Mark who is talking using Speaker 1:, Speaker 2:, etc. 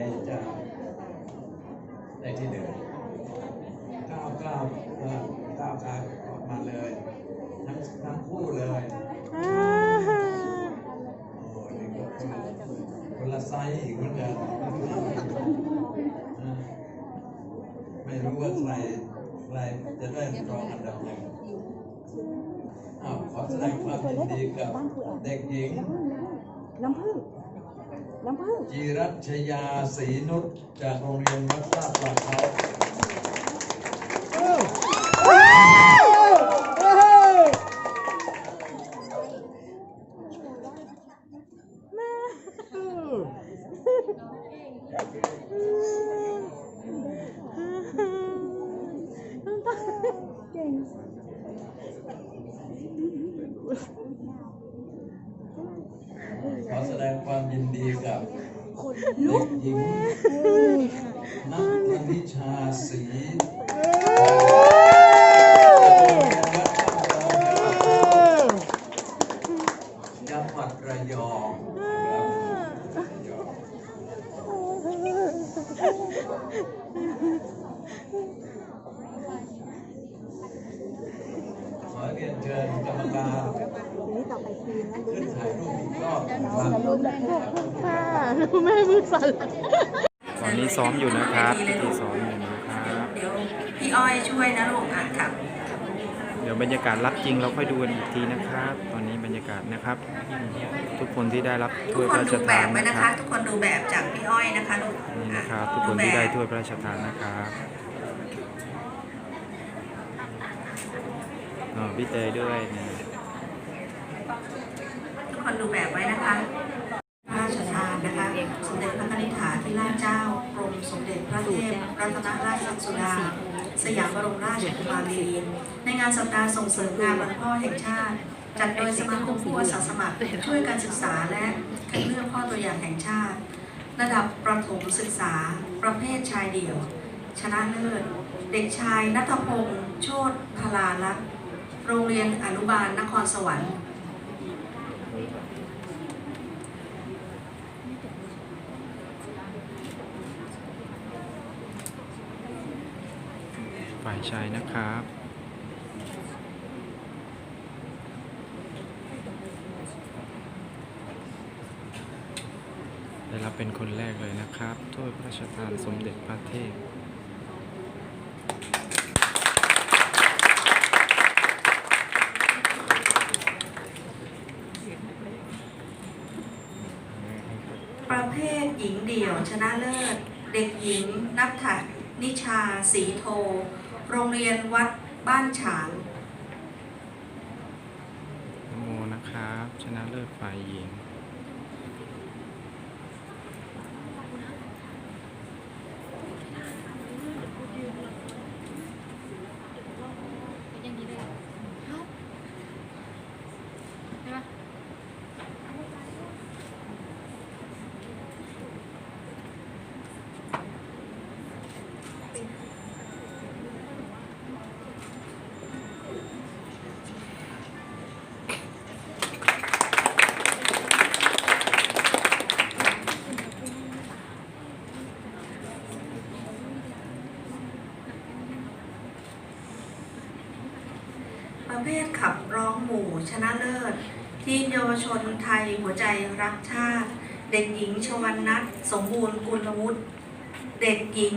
Speaker 1: ยจะได้ที่หนึ่งก้าวก้าวก้าวกาวออกมาเลย ทั้งทั้งคู่เลยโอ้ยก็คนละไซส์อีกเหมือนกันไม่รู้ว่าใครใครจะได้รองอันดับหนึ่งขอแสดงความยินดีกับเด็กหญิงน้ำผึ้ง น้ำผึ้งจีรัชยาศรีนุชจากโรงเรียนวัดลาดปลาเขา เก่ง ขอแสดงความยินดีกับเด็กหญิงนัทธนิชาศรีจังหวัดระยองนะครับระยองขอ เรียนเชิญกรรมการนี้ต่อไปทีนะขึ้นถ่ายรูปอีกรอบนะครับค่ะแม่มือสั่น
Speaker 2: ตอนนี้ซ้อมอยู่นะครับพิธีซ้อมอยู่นะครับ
Speaker 3: เดี๋ยวพี่อ้อยช่วยนะลูกอะครับ
Speaker 2: เดี๋ยวบรรยากาศรับจริงเราค่อยดูกันอีกทีนะครับ ตอนนี้บรรยากาศนะครับ ทุกคนที่ได้รับทุถ้กวยคพนระราดูชแบทานบไว้นะนะคคะรั
Speaker 3: บทุกคนดูแบบจากพี่อ้อยนะคะลูก
Speaker 2: นี่อ่นะครับ ทุกคนที่ได้ถ้วยพระราชทานนะครับ อ๋อพี่เตยด้วยนี่
Speaker 3: ทุกคนดูแบบไว้นะคะ พระราชทานนะคะ สมเด็จพระนิธิาธิราชเจ้ากรมสมเด็จพระเทพรัตนราชสุดา สยามบรมราชกุมารีในงานสัปดาห์ส่งเสริมงานวันพ่อแห่งชาติ จัดโดยสมาคมผู้อาสาสมัครช่วยการศึกษาและคัดเลือกพ่อตัวอย่างแห่งชาติ ระดับประถมศึกษา ประเภทชายเดี่ยว ชนะเลิศ เด็กชายนัทพงษ์โชตพลาลักษณ์ โรงเรียนอนุบาลนครสวรรค์
Speaker 2: ฝ่ายชายนะครับ ได้รับเป็นคนแรกเลยนะครับถ้วยพระราชทานสมเด็จพระเทพ
Speaker 3: ประเภทหญิงเดี่ยวชนะเลิศ เด็กหญิงนัทธนิชาสีโท โรงเรียนวัดบ้านฉาง
Speaker 2: โมนะครับ ชนะเลิศฝ่ายหญิง
Speaker 3: ประเภทขับร้องหมู่ชนะเลิศ ทีมเยาวชนไทยหัวใจรักชาติ เด็กหญิงชวันนัทสมบูรณ์กุลวุฒิเด็กหญิง